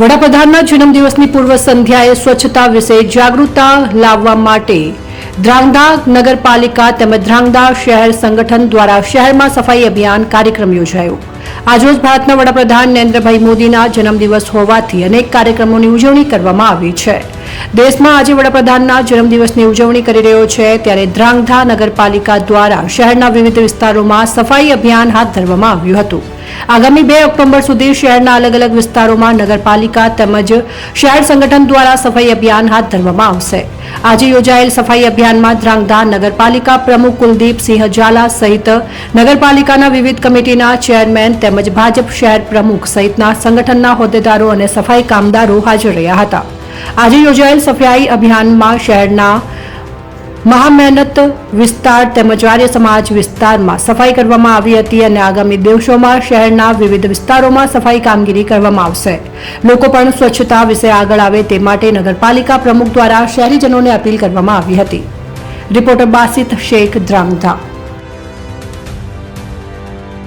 વડાપ્રધાનના જન્મદિવસની પૂર્વ સંધ્યાએ સ્વચ્છતા વિશે જાગૃતતા લાવવા માટે ધ્રાંગધા નગરપાલિકા તેમજ ધ્રાંગધા શહેર સંગઠન દ્વારા શહેરમાં સફાઈ અભિયાન કાર્યક્રમ યોજાયો. આજરોજ ભારતના વડાપ્રધાન નરેન્દ્રભાઈ મોદીના જન્મદિવસ હોવાથી અનેક કાર્યક્રમોની ઉજવણી કરવામાં આવી છે. દેશમાં આજે વડાપ્રધાનના જન્મદિવસની ઉજવણી કરી રહ્યો છે ત્યારે ધ્રાંગધા નગરપાલિકા દ્વારા શહેરના વિવિધ વિસ્તારોમાં સફાઈ અભિયાન હાથ ધરવામાં આવ્યું હતું. આગામી બે ઓક્ટોબર સુધી શહેરના અલગ અલગ વિસ્તારોમાં નગરપાલિકા તેમજ શહેર સંગઠન દ્વારા સફાઈ અભિયાન હાથ ધરવામાં આવશે. આજે યોજાયેલ સફાઈ અભિયાનમાં ધ્રાંગધા નગરપાલિકા પ્રમુખ કુલદીપસિંહ ઝાલા સહિત નગરપાલિકાના વિવિધ કમિટીના ચેરમેન તેમજ ભાજપ શહેર પ્રમુખ સહિતના સંગઠનના હોદ્દેદારો અને સફાઈ કામદારો હાજર રહ્યા હતા. આજે યોજાયેલ સફાઈ અભિયાનમાં શહેરના મહામહેનત, વિસ્તાર તેમજ આર્ય સમાજ વિસ્તારમાં સફાઈ કરવામાં આવી હતી અને આગામી દિવસોમાં શહેરના વિવિધ વિસ્તારોમાં સફાઈ કામગીરી કરવામાં આવશે. લોકો પણ સ્વચ્છતા વિશે આગળ આવે તે માટે નગરપાલિકા પ્રમુખ દ્વારા શહેરીજનોને અપીલ કરવામાં આવી હતી. રિપોર્ટર બાસિત શેખ ધ્રાંગધા